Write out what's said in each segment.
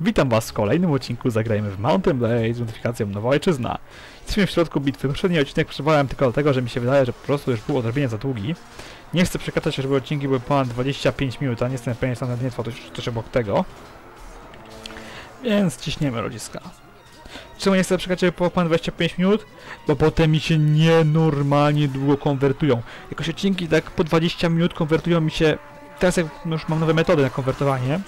Witam Was w kolejnym odcinku Zagrajmy w Mountain Blade z modyfikacją Nowa Ojczyzna. Jesteśmy w środku bitwy. Poprzedni odcinek przerwałem tylko dlatego, że mi się wydaje, że po prostu już był odrobienie za długi. Nie chcę przekazać, żeby odcinki były ponad 25 minut, a nie jestem pewien, że nawet nie trwa to też obok tego. Więc ciśniemy rodziska. Czemu nie chcę żeby było ponad 25 minut? Bo potem mi się nienormalnie długo konwertują. Jakoś odcinki tak po 20 minut konwertują mi się teraz jak już mam nowe metody na konwertowanie,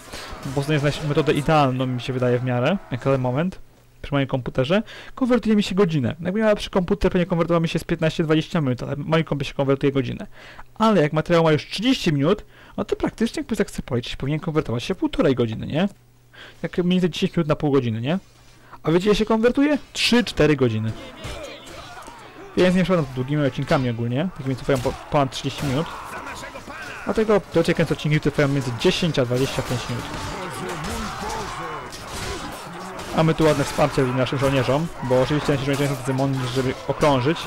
bo znaleźć metodę idealną mi się wydaje w miarę, jak ten moment, przy moim komputerze, konwertuje mi się godzinę. Jakby miała przy komputer, pewnie konwertował mi się z 15-20 minut, ale moim komputer się konwertuje godzinę. Ale jak materiał ma już 30 minut, no to praktycznie, jakby tak policzyć, powinien konwertować się półtorej godziny, nie? Jak mniej więcej 10 minut na pół godziny, nie? A wiecie, jak się konwertuje? 3-4 godziny. Więc nie przepadam długimi odcinkami ogólnie, takimi co po, ponad 30 minut. Dlatego kręcę odcinki, trwają między 10 a 25 minut. Mamy tu ładne wsparcie naszym żołnierzom, bo oczywiście nasi żołnierze są mądrzy, żeby okrążyć.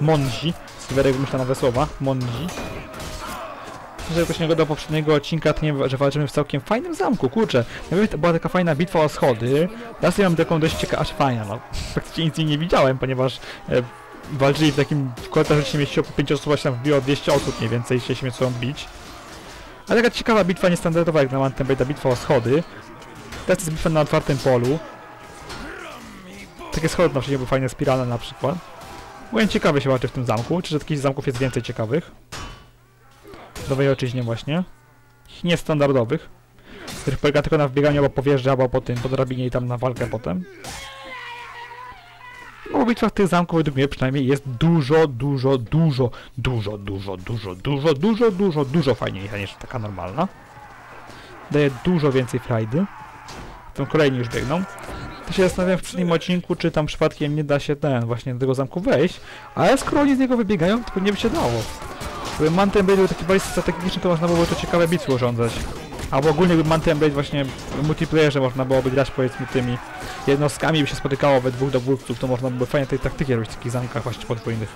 Mądzi. Sylwerek wymyśla nowe słowa. Mądzi. Jeżeli ktoś nie oglądał poprzedniego odcinka, to nie że walczymy w całkiem fajnym zamku, kurczę. Ja to była taka fajna bitwa o schody. Ja sobie mam taką dość ciekawą, aż fajna, no. Praktycznie nic nie widziałem, ponieważ e, walczyli w takim korytarzu, się mieściło po 5 osób, się tam wbiło 200 osób mniej więcej, się śmieją sobą bić. Ale taka ciekawa bitwa, niestandardowa jak na Mountain ta bitwa o schody. Teraz jest bitwa na otwartym polu. Takie schody na przykład były fajne, spiralne na przykład. Byłem ciekawy się walczy w tym zamku, czy że takich zamków jest więcej ciekawych. W Nowej Ojczyźnie właśnie. Niestandardowych. Których polega tylko na wbieganiu albo po wieży, albo po tym, po drabinie i tam na walkę potem. No, bitwa tych zamków według mnie przynajmniej jest dużo, dużo, dużo, dużo, dużo, dużo, dużo, dużo, dużo, dużo fajniejsza niż taka normalna. Daje dużo więcej frajdy. Tam kolejni już biegną. To się zastanawiam w przednim odcinku, czy tam przypadkiem nie da się ten, właśnie do tego zamku wejść, ale skoro oni z niego wybiegają, to nie by się dało. Gdyby Mountain był taki bardziej strategiczny, to można było to ciekawe bitwy urządzać. Albo ogólnie Mountain Blade właśnie w multiplayerze można byłoby grać powiedzmy tymi jednostkami by się spotykało we dwóch dowódców, to można by fajnie tej taktyki robić w takich zamkach właśnie podwójnych.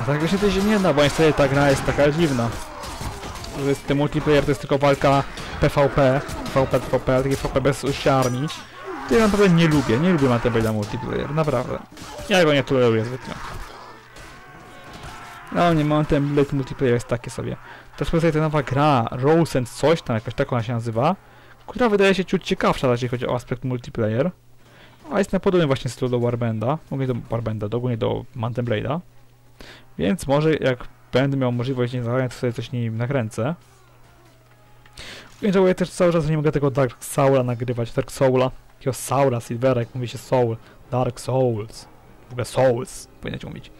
A tak właśnie to się nie da, bo niestety ta gra jest taka dziwna. To jest ten multiplayer to jest tylko walka PvP, PvP, PvP, takie PvP bez użycia armii. Ja naprawdę nie lubię, nie lubię Mountain Blade'a multiplayer, naprawdę. Ja go nie toleruję zbytnio. No nie, Mountain Blade multiplayer jest takie sobie. To jest ta nowa gra, Rose and coś tam, jakoś tak ona się nazywa która wydaje się ciut ciekawsza, jeśli chodzi o aspekt multiplayer. A jest na podobnym właśnie stylu do Warbenda, ogólnie do Warbenda, ogólnie do Mountain Blade'a. Więc może jak będę miał możliwość nie zagrać, to sobie coś nim nakręcę. Więc żałuję też cały czas, nie mogę tego Dark Soula nagrywać, Dark Soula. Takiego Saura, Silvera, jak mówi się Soul. Dark Souls. W ogóle Souls, powinieneś mówić.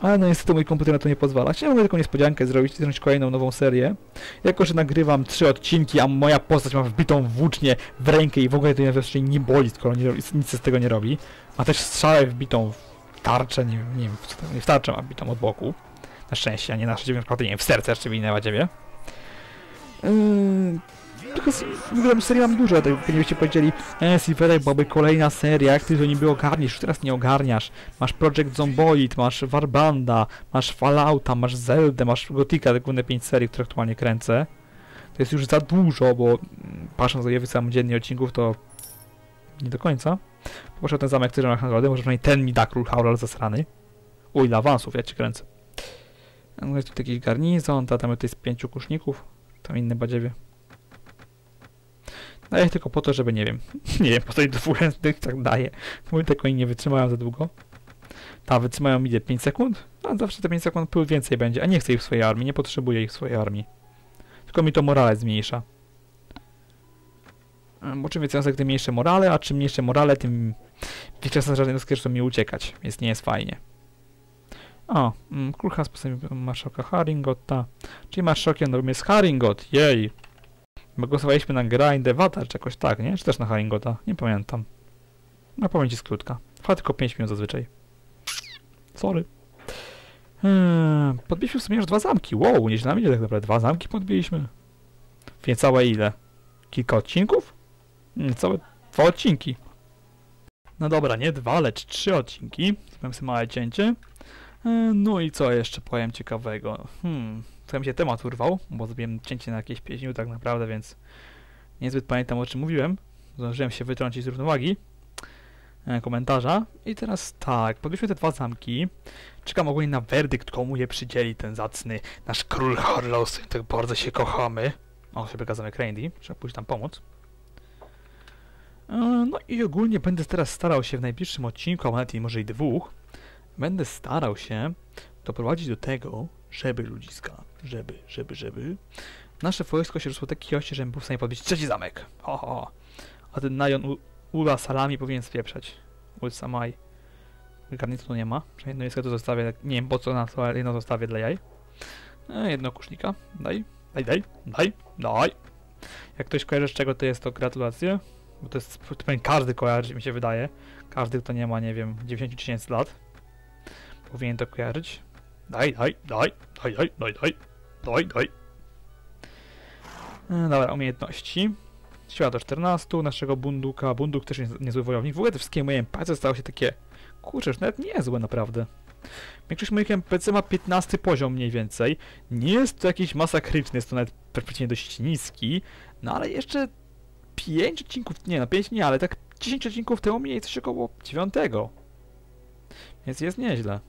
Ale no niestety mój komputer na to nie pozwala. Chciałem taką niespodziankę zrobić, zacząć kolejną nową serię. Jako, że nagrywam trzy odcinki, a moja postać ma wbitą włócznię w rękę i w ogóle to najwyżej nie boli, skoro nie, nic z tego nie robi. Ma też strzałę wbitą w tarczę, nie, nie wiem, nie w tarczę ma wbitą od boku. Na szczęście, a nie na szczęście, nie wiem, w serce jeszcze inne ciebie. Yy, tylko w ogóle serii mam dużo, tak jakbyście powiedzieli, e, Silverek byłaby kolejna seria, jak ty to niby ogarniesz, już teraz nie ogarniasz. Masz Project Zomboid, masz Warbanda, masz Fallouta, masz Zelda, masz Gotika, te główne 5 serii, które aktualnie kręcę. To jest już za dużo, bo mm, patrząc je wysyłam dziennie odcinków, to nie do końca. Poproszę ten zamek, który ma nagrodę, może przynajmniej ten mi da król Haural zasrany. Uj, ile awansów, ja cię kręcę. No jest tu jakiś garnizon, tam tutaj jest pięciu kuszników, tam inne badziewie. Daję tylko po to, żeby, nie wiem, nie wiem, postawić dwóch chętnych, tak daję. Mówię, tak oni nie wytrzymają za długo. Ta, wytrzymają idzie 5 sekund? No, zawsze te 5 sekund plus więcej będzie, a nie chcę ich w swojej armii, nie potrzebuję ich w swojej armii. Tylko mi to morale zmniejsza. Bo czym więcej tym mniejsze morale, a czym mniejsze morale, tym większa szansa, że jednostki mi uciekać, więc nie jest fajnie. O, mm, has postawił marszałka Haringotta, czyli marszałkiem jest Haringot, jej! Bo głosowaliśmy na Grind Avatar, czy jakoś tak, nie? Czy też na Haringota? Nie pamiętam. Na pamięć jest krótka. Trwa tylko 5 minut zazwyczaj. Sorry. Hmm, podbiliśmy w sumie już dwa zamki. Wow, nieźle nam idzie tak naprawdę. Dwa zamki podbiliśmy. Więc całe ile? Kilka odcinków? Hmm, całe dwa odcinki. No dobra, nie dwa, lecz trzy odcinki. Zrobiłem sobie małe cięcie. Hmm, no i co jeszcze powiem ciekawego? Hmm, trochę mi się temat urwał, bo zrobiłem cięcie na jakieś 5 minut tak naprawdę, więc Niezbyt pamiętam o czym mówiłem. Zdążyłem się wytrącić z równowagi e, komentarza. I teraz tak, podbyliśmy te dwa zamki. Czekam ogólnie na werdykt, komu je przydzieli ten zacny nasz król Horlos, tak bardzo się kochamy. O, sobie zamek Randy, trzeba pójść tam pomóc. E, No i ogólnie będę teraz starał się w najbliższym odcinku, a nawet i może i dwóch, będę starał się doprowadzić do tego, żeby ludziska, żeby, żeby, żeby, nasze wojsko się rozło takiej osi, żebym był w stanie podbić trzeci zamek. Ho, ho, ho. A ten Najon Ula Salami powinien spieprzać. Ul Samaj. Garnitu tu nie ma. Przynajmniej jest to zostawię, nie wiem po co na to, ale jedno zostawię dla jaj. E, jedno kusznika. Daj, daj, daj, daj, daj. Jak ktoś kojarzy z czego to jest, to gratulacje. Bo to jest, to każdy kojarzy, mi się wydaje. Każdy, kto nie ma, nie wiem, 90 tysięcy lat. Powinien to kojarzyć. Daj, daj, daj, daj, daj, daj, daj, daj, daj. E, Dobra, umiejętności. Siła do 14, naszego bunduka. Bunduk też jest niezły wojownik. W ogóle te wszystkie moje NPC stały się takie... Kurczę, już nawet niezłe naprawdę. Większość moich NPC ma 15 poziom mniej więcej. Nie jest to jakiś masakryczny, jest to nawet perspektywie dość niski. No ale jeszcze 5 odcinków, nie no 5 nie, ale tak 10 odcinków temu mniej coś około 9. Więc jest nieźle.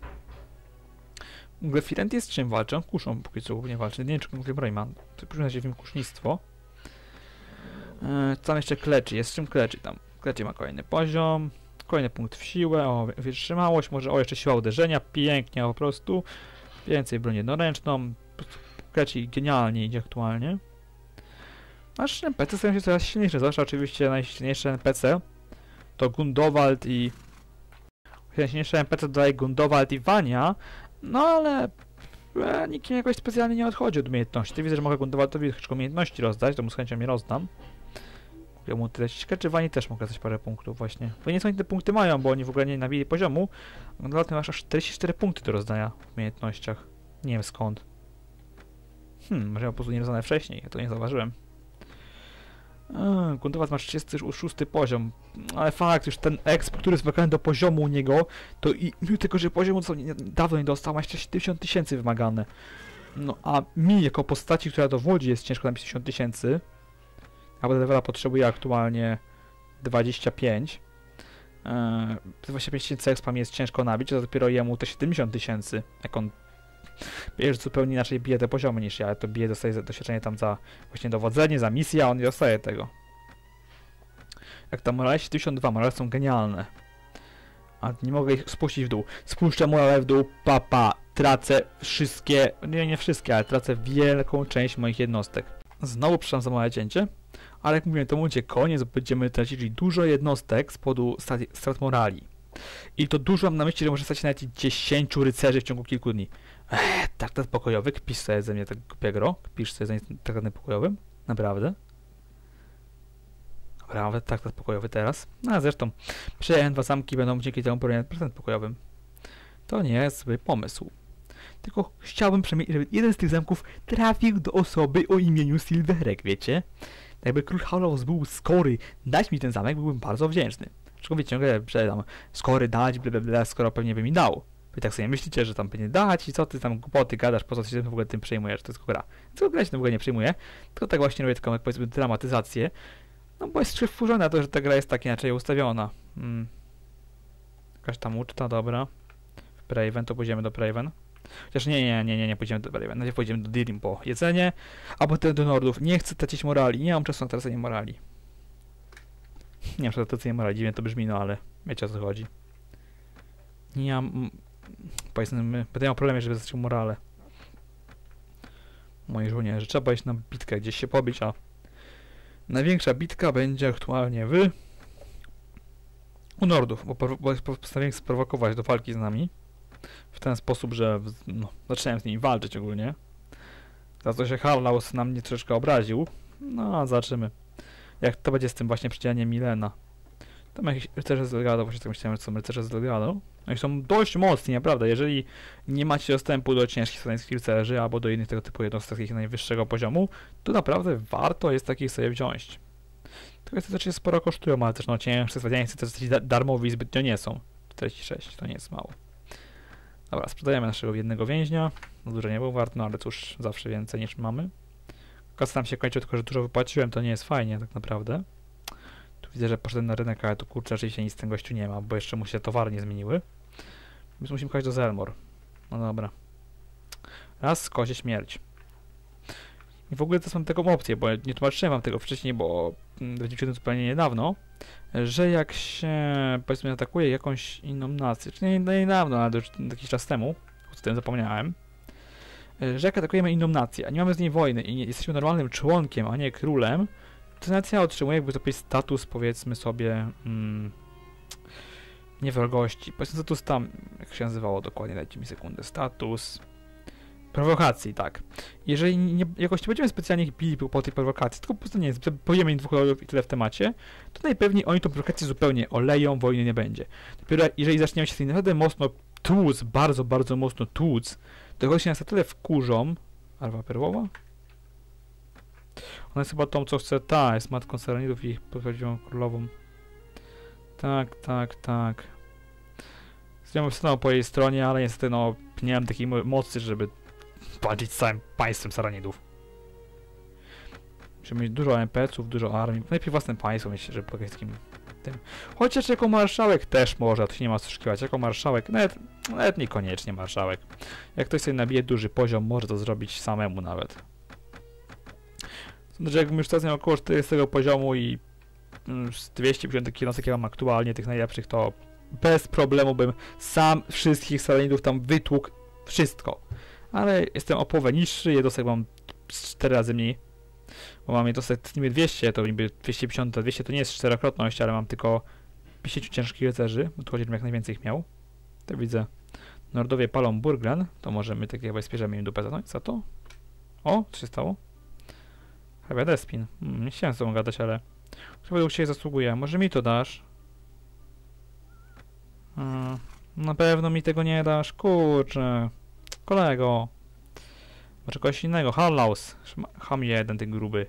W ogóle Firenty jest czym walczą? Kuszą póki co głównie walczy. Nie wiem, czy mówię broń mam. Przypomina się w nim kusznictwo. Yy, tam jeszcze kleczy. Jest czym kleczy tam. Kleczy ma kolejny poziom. Kolejny punkt w siłę. O, wytrzymałość. Może o, jeszcze siła uderzenia. Pięknie po prostu. Więcej broń jednoręczną. Kleczy genialnie idzie aktualnie. Nasz NPC stają się coraz silniejsze. Zwłaszcza oczywiście najsilniejsze NPC to Gundowald i... Najsilniejsze NPC dodaje Gundowald i Vania. No ale e, nikt jakoś specjalnie nie odchodzi od umiejętności. Widzę, że mogę Gundowaldowi troszeczkę umiejętności rozdać, to mu z chęcią je rozdam. Mogę mu tyle ściskać, czy Wani też mogę dać parę punktów właśnie. Bo nie oni te punkty mają, bo oni w ogóle nie nabili poziomu. Gundowald ma aż 44 punkty do rozdania w umiejętnościach. Nie wiem skąd. Hmm, może miał po prostu nie rozdane wcześniej, ja to nie zauważyłem. Eee, Gundowald ma 36 poziom, ale fakt, już ten exp, który jest wymagany do poziomu u niego, to i mimo tego, że poziomu co nie, dawno nie dostał, ma jeszcze 70 tysięcy wymagane. No a mi jako postaci, która dowodzi jest ciężko napisać 10 tysięcy, a levela potrzebuje aktualnie 25. Eee, 25 tysięcy expa mi jest ciężko nabić, a dopiero jemu to 70 tysięcy, jak on Wiesz, zupełnie inaczej bije te poziomy niż ja, to bije, dostaje doświadczenie tam za właśnie dowodzenie, za misję, a on nie dostaje tego. Jak tam morale 72, morale są genialne. A nie mogę ich spuścić w dół. Spuszczę morale w dół, papa, tracę wszystkie, nie, nie wszystkie, ale tracę wielką część moich jednostek. Znowu przepraszam za małe cięcie, ale jak mówiłem, to będzie koniec, będziemy tracili dużo jednostek z powodu strat, strat morali. I to dużo mam na myśli, że może stać nawet 10 rycerzy w ciągu kilku dni. Eee, traktat pokojowy? Kpisz sobie ze mnie tak głupiego? Kpisz sobie ze mnie traktatem pokojowym? Naprawdę? Naprawdę, traktat pokojowy teraz? No a zresztą, przejąłem dwa zamki będą dzięki temu pełniać prezent pokojowym. To nie jest zły pomysł. Tylko chciałbym przynajmniej, żeby jeden z tych zamków trafił do osoby o imieniu Silverek, wiecie? Jakby król Howlaus był skory dać mi ten zamek, byłbym bardzo wdzięczny. Aczkolwiek ciągle, że tam skory dać, bla, bla, bla, skoro pewnie by mi dał. Wy tak sobie myślicie, że tam pewnie dać i co ty tam głupoty gadasz, po co ty się w ogóle tym przejmujesz, to jest gra. Tylko gra się w ogóle nie przejmuje, tylko tak właśnie robię taką, jak powiedzmy, dramatyzację. No bo jest wkurzona na to, że ta gra jest tak inaczej ustawiona. Hmm. Jakaś tam uczta, dobra. W Praven, to pójdziemy do Praven. Chociaż nie, nie, nie, nie, nie pójdziemy do Praven, najpierw pójdziemy do Dirim po jedzenie, a potem do Nordów. Nie chcę tracić morali, nie mam czasu na tracenie morali. Nie mam czasu na tracenie morali, dziwnie to brzmi, no ale wiecie o co chodzi. Nie mam... Powiedzmy, będę miał problemy, żeby zacząć morale. Moi żołnierze, trzeba iść na bitkę, gdzieś się pobić, a największa bitka będzie aktualnie w u Nordów, bo, po- bo postanowiłem sprowokować do walki z nami w ten sposób, że no, zacząłem z nimi walczyć ogólnie. Za to się Harlaus na mnie troszeczkę obraził. No, zobaczymy. Jak to będzie z tym właśnie przydzielaniem Milena. Tam jakieś rycerze z Delgado, właśnie tak myślałem, że są rycerze z Delgado. No i są dość mocni, naprawdę. Jeżeli nie macie dostępu do ciężkich satańskich rycerzy albo do innych tego typu jednostek takich najwyższego poziomu, to naprawdę warto jest takich sobie wziąć. Tylko niestety się sporo kosztują, ale też no ciężkie satańscy też da- darmowi zbytnio nie są. 46, to nie jest mało. Dobra, sprzedajemy naszego jednego więźnia. No dużo nie był wart, no ale cóż, zawsze więcej niż mamy. Kasa nam się kończy, tylko że dużo wypłaciłem, to nie jest fajnie tak naprawdę. Tu widzę, że poszedłem na rynek, ale tu kurczę, rzeczywiście nic z tym gościu nie ma, bo jeszcze mu się towary nie zmieniły. Więc musimy jechać do Zelmor. No dobra. Raz, kozie śmierć. I w ogóle to są taką opcję, bo nie tłumaczyłem wam tego wcześniej, bo dowiedziałem zupełnie niedawno, że jak się powiedzmy atakuje jakąś inną nację, czy nie, nie niedawno, ale jakiś czas temu, o tym zapomniałem, że jak atakujemy inną nację, a nie mamy z niej wojny i nie, jesteśmy normalnym członkiem, a nie królem, to nacja otrzymuje jakby to status, powiedzmy sobie, mm, nie wrogości. Powiedzmy status tam, jak się nazywało dokładnie, dajcie mi sekundę, status prowokacji, tak. Jeżeli nie, jakoś nie będziemy specjalnie ich bili po tej prowokacji, tylko po prostu nie powiemy im dwóch lodów i tyle w temacie, to najpewniej oni tą prowokację zupełnie oleją, wojny nie będzie. Dopiero jeżeli zaczniemy się z naprawdę mocno tłuc, bardzo, bardzo mocno tłuc, to się nas na tyle wkurzą, Alwa Perłowa? Ona jest chyba tą, co chce, ta, jest matką Serenidów i prawdziwą królową. Tak, tak, tak. Zresztą stanął po jej stronie, ale niestety no, nie mam takiej mocy, żeby walczyć z całym państwem Saranidów. Musimy mieć dużo NPC-ów, dużo armii. Najpierw własne państwo mieć, żeby pokazać takim tym. Chociaż jako marszałek też może, to się nie ma co oszukiwać. Jako marszałek, nawet, nawet niekoniecznie marszałek. Jak ktoś sobie nabije duży poziom, może to zrobić samemu nawet. Znaczy, jakbym już teraz miał około 40 poziomu i mm, z 250 jednostek, jakie mam aktualnie, tych najlepszych, to bez problemu bym sam wszystkich salenidów tam wytłukł wszystko. Ale jestem o połowę niższy, jednostek mam 4 razy mniej. Bo mam jednostek niby 200, to niby 250, 200 to nie jest czterokrotność, ale mam tylko 50 ciężkich rycerzy, bo tu chodzi, jak najwięcej ich miał. To widzę. Nordowie palą Burglen, to możemy tak jakby spierzemy im dupę. Za to. O, co się stało? Chyba Despin. Hmm, nie chciałem z tobą gadać, ale chyba u Ciebie zasługuje. Może mi to dasz? Hmm, na pewno mi tego nie dasz, kurczę. Kolego. Może kogoś innego. Hallaus. Ham jeden, ten gruby.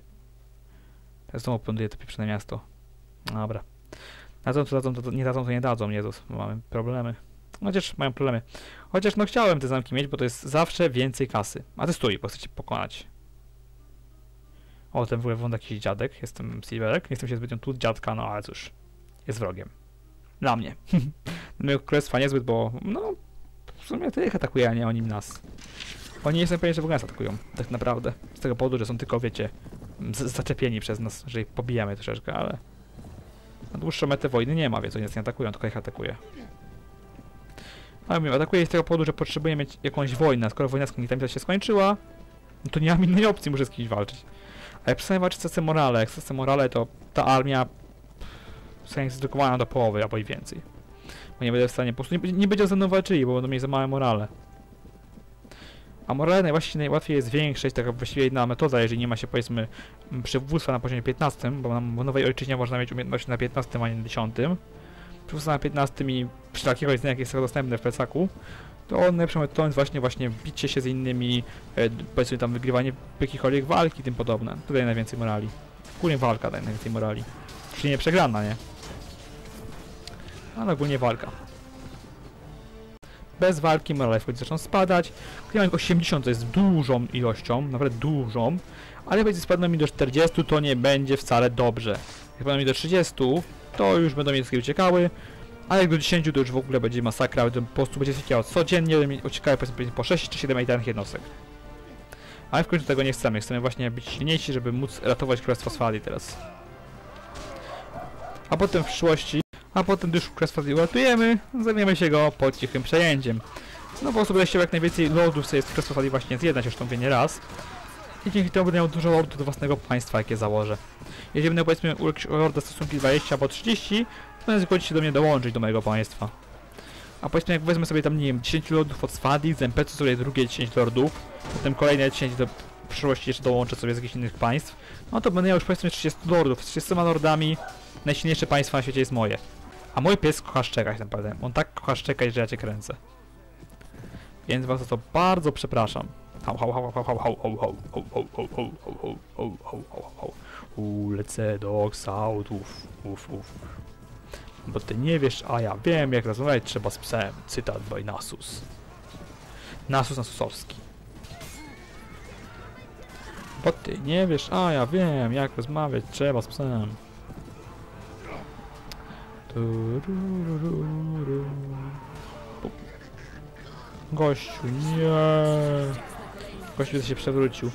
Teraz znowu pląduje to pieprzone miasto. Dobra. Dadzą to, dadzą to, nie dadzą to nie dadzą, Jezus. Mamy problemy. Chociaż mają problemy. Chociaż no chciałem te zamki mieć, bo to jest zawsze więcej kasy. A ty stój, bo chcecie pokonać. O, ten wygląda jakiś dziadek. Jestem Silverek. Nie chcę się zbytnio tu dziadka, no ale cóż. Jest wrogiem. Dla mnie. Mojego królestwa niezbyt, bo no... W sumie to ich atakuje, a nie oni nas. Oni nie jestem pewien, że w ogóle nas atakują. Tak naprawdę. Z tego powodu, że są tylko, wiecie, zaczepieni przez nas, że ich pobijamy troszeczkę, ale... Na dłuższą metę wojny nie ma, więc oni nas nie atakują, tylko ich atakuje. Ale mówię, atakuje z tego powodu, że potrzebujemy mieć jakąś wojnę. Skoro wojna z Kongitami się skończyła, no to nie mam innej opcji, muszę z kimś walczyć. Jak przestanie walczyć z Morale, jak z Morale, to ta armia zostanie zredukowana do połowy albo i więcej. Bo nie będę w stanie, po prostu nie, nie będzie ze mną walczyli, bo będą mieć za małe morale. A morale najłatwiej, najłatwiej jest zwiększyć, taka właściwie jedna metoda, jeżeli nie ma się powiedzmy przywództwa na poziomie 15, bo na nowej ojczyźnie można mieć umiejętność na 15, a nie na 10. Przywództwo na 15 i wszelkiego jedzenia, jakie jest dostępne w plecaku, to najlepszą metodą jest właśnie, właśnie bicie się z innymi, e, powiedzmy tam wygrywanie jakichkolwiek walki i tym podobne. To daje najwięcej morali. Ogólnie walka daje najwięcej morali. Czyli nie przegrana, nie? Ale ogólnie walka. Bez walki morale wchodzi zaczną spadać. Klimat 80 to jest dużą ilością, naprawdę dużą, ale jak spadną mi do 40, to nie będzie wcale dobrze. Jak spadną mi do 30, to już będą mi uciekały, a jak do 10 to już w ogóle będzie masakra, po prostu będzie się codziennie uciekały powiedzmy po 6 czy 7 elitarnych jednostek. Ale w końcu tego nie chcemy, chcemy właśnie być silniejsi, żeby móc ratować Królestwo Swali teraz. A potem w przyszłości, a potem już Królestwo Swali uratujemy, zajmiemy się go pod cichym przejęciem. No po prostu będę chciał jak najwięcej lordów sobie z Królestwa Swali właśnie zjednać, już tą wie nie raz. I dzięki temu będę miał dużo lordów do własnego państwa, jakie założę. Jeżeli będę powiedzmy u lorda stosunki 20 albo 30, to zgodzi się do mnie dołączyć do mojego państwa. A powiedzmy jak wezmę sobie tam, nie wiem, 10 lordów od Swadi, z NPC sobie drugie 10 lordów, potem kolejne 10 do w przyszłości jeszcze dołączę sobie z jakichś innych państw, no to będę miał już powiedzmy 30 lordów. Z 30 lordami najsilniejsze państwo na świecie jest moje. A mój pies kocha szczekać naprawdę. On tak kocha szczekać, że ja cię kręcę. Więc was za to bardzo przepraszam. Hau, hau, hau, hau, hau, hau, hau. Uuu, lecę do uf, uf. Bo ty nie wiesz, a ja wiem, jak rozmawiać trzeba z psem. Cytat by Nasus. Nasus Nasusowski. Bo ty nie wiesz, a ja wiem, jak rozmawiać trzeba z psem. Gościu, nie. Gościu się przewrócił.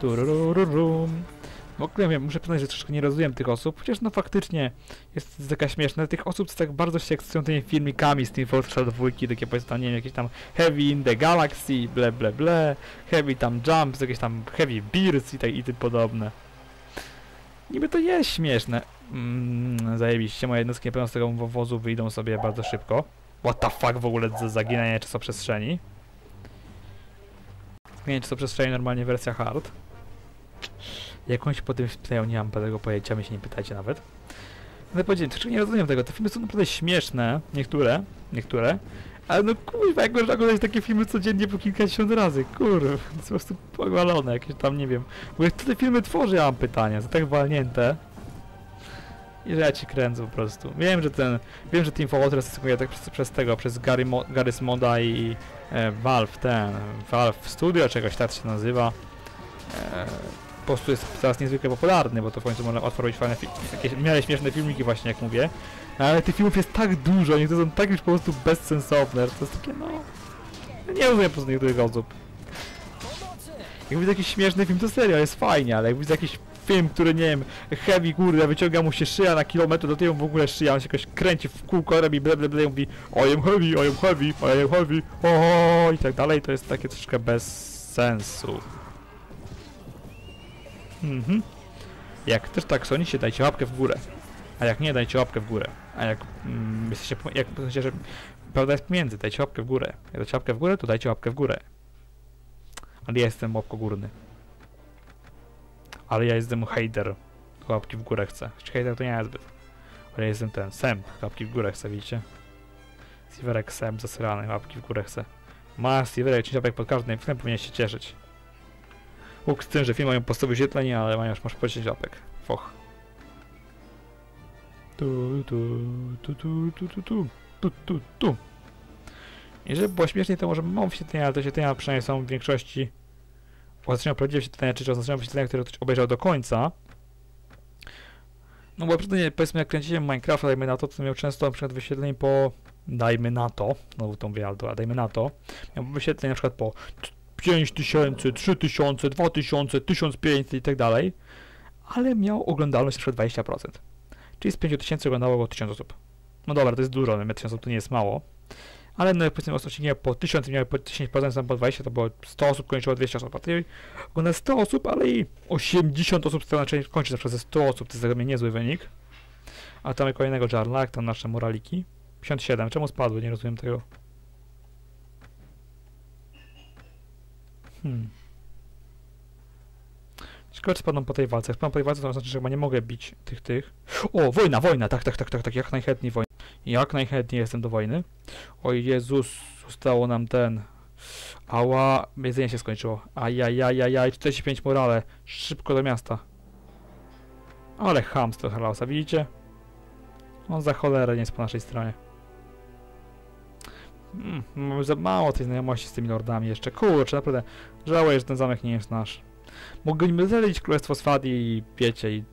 Turururu. W ogóle wiem, muszę przyznać, że troszkę nie rozumiem tych osób, chociaż no faktycznie jest taka śmieszne. Tych osób co tak bardzo się ekscytują tymi filmikami z tymi Forza 2, takie powiedzmy nie wiem, jakieś tam Heavy in the Galaxy, ble ble ble, Heavy tam Jumps, jakieś tam Heavy Beers i tak i tym podobne. Niby to jest śmieszne. Mm, zajebiście, moje jednostki na z tego wozu wyjdą sobie bardzo szybko. What the fuck w ogóle za zaginanie czasoprzestrzeni? Zmienienie czasoprzestrzeni normalnie wersja hard. Jakąś po tym pytają, nie mam tego pojęcia, my się nie pytajcie nawet. Ale powiedziałem, troszkę nie rozumiem tego, te filmy są naprawdę śmieszne, niektóre, niektóre, ale no kurwa, jak można oglądać takie filmy codziennie po kilkadziesiąt razy, kurwa, to jest po prostu pogwalone, jakieś tam, nie wiem. Ogóle kto te filmy tworzy, ja mam pytanie, są tak walnięte. I że ja ci kręcę po prostu. Wiem, że ten, wiem, że Team Fortress jest tak przez, przez tego, przez Gary, Mo, Gary Smoda i e, Valve, ten, Valve Studio, czegoś tak się nazywa. E, po prostu jest teraz niezwykle popularny, bo to w końcu można łatwo robić fajne, jakieś miarę śmieszne filmiki właśnie, jak mówię. Ale tych filmów jest tak dużo, niektóre są tak już po prostu bezsensowne, to jest takie, no... Nie rozumiem po prostu niektórych osób. Jak widzę jakiś śmieszny film, to serio, jest fajnie, ale jak widzę jakiś film, który, nie wiem, heavy, kurde, wyciąga mu się szyja na kilometr, do tyłu w ogóle szyja, on się jakoś kręci w kółko, robi ble ble ble i mówi I am heavy, I am heavy, I am heavy, o i tak dalej, to jest takie troszkę bez sensu. Mhm. Jak też tak sądzicie, dajcie łapkę w górę. A jak nie, dajcie łapkę w górę. A jak mm, jesteście, jak sensie, że prawda jest pomiędzy, dajcie łapkę w górę. Jak dajcie łapkę w górę, to dajcie łapkę w górę. Ale ja jestem łapkogórny. Ale ja jestem hater. Łapki w górę chcę. Hater to nie jest zbyt. Ale ja jestem ten, Sem. Łapki w górę chcę, widzicie? Silverek Sem zasrany, łapki w górę chcę. Ma Silverek, 10 łapek pod każdym filmem powinien się cieszyć. Łuk z tym, że film mają podstawowe wyświetlenie, ale mają, masz po 10 łapek. Foch. Tu, tu, tu, tu, tu, tu, tu, tu, tu, tu. Jeżeli było śmiesznie, to może mam wyświetlenia, ale te wyświetlenia przynajmniej są w większości oznaczają prawdziwe wyświetlenia, czyli oznaczają wyświetlenia, które ktoś obejrzał do końca. No bo przynajmniej powiedzmy jak kręciłem Minecrafta, dajmy na to, to miał często na przykład wyświetleń po, dajmy na to, znowu tą wyjazdu, a dajmy na to, miał wyświetleń na przykład po 5000, 3000, 2000, 1500 i tak dalej, ale miał oglądalność na przykład 20%. Czyli z 5000 oglądało go 1000 osób. No dobra, to jest dużo, no 1000 osób to nie jest mało. Ale no powiedzmy odcinek po 1000 miały po 10%, tam po 20 to było 100 osób, kończyło 200 osób. A tutaj ogląda 100 osób, ale i 80 osób znaczy kończy przykład ze 100 osób, to jest dla mnie niezły wynik. A tam kolejnego Jarla, jak tam nasze moraliki. 57, czemu spadły? Nie rozumiem tego. Hmm. Ciekawe, czy spadną po tej walce. Jak spadną po tej walce, to znaczy, że chyba nie mogę bić tych, tych. O, wojna, wojna! Tak, tak, tak, tak, tak, jak najchętniej wojna. Jak najchętniej jestem do wojny. O Jezus, zostało nam ten... Ała, jedzenie się skończyło. Ajajajajaj, 45 morale. Szybko do miasta. Ale hamstwo Harlausa, widzicie? On za cholerę nie jest po naszej stronie. Mm, mamy za mało tej znajomości z tymi lordami jeszcze. Kurczę, naprawdę żałuję, że ten zamek nie jest nasz. Mogliśmy zalić Królestwo Swadi i wiecie, i...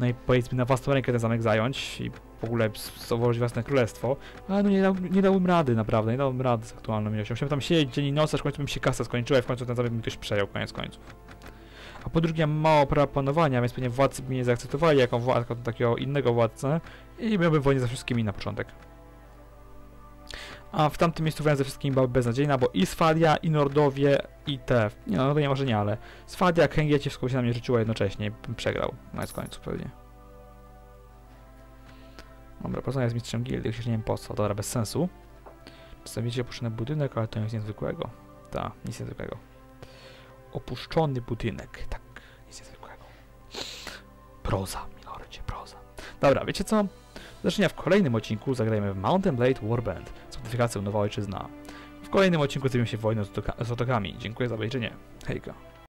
No i powiedzmy na własną rękę ten zamek zająć i w ogóle założyć własne królestwo, ale no nie, dał, nie dałbym rady, naprawdę, nie dałbym rady z aktualną ilością. Musiałem tam siedzieć dzień i noc, aż w końcu bym się kasa skończyła i w końcu ten zamek mi ktoś przejął, koniec końców. A po drugie, mam mało prawa panowania, więc pewnie władcy by mnie nie zaakceptowali jako, jako takiego innego władcę i miałbym wojnę ze wszystkimi na początek. A w tamtym miejscu wojna ze wszystkimi była beznadziejna, bo i Sfadia, i Nordowie, i te... Nie no, to nie może nie, ale Sfadia, Kęgiecie, wszystko się na mnie rzuciło jednocześnie bym przegrał. Na końcu pewnie. Dobra, porozmawiam z mistrzem gildii, już nie wiem po co, dobra, bez sensu. Przedstawicie opuszczony budynek, ale to nic niezwykłego. Tak, nic niezwykłego. Opuszczony budynek, tak, nic niezwykłego. Proza, milordzie, proza. Dobra, wiecie co? Zacznienia w kolejnym odcinku zagrajmy w Mountain Blade Warband z modyfikacją Nowa Ojczyzna. W kolejnym odcinku zajmiemy się wojną z, otokami. Dziękuję za obejrzenie. Hejka.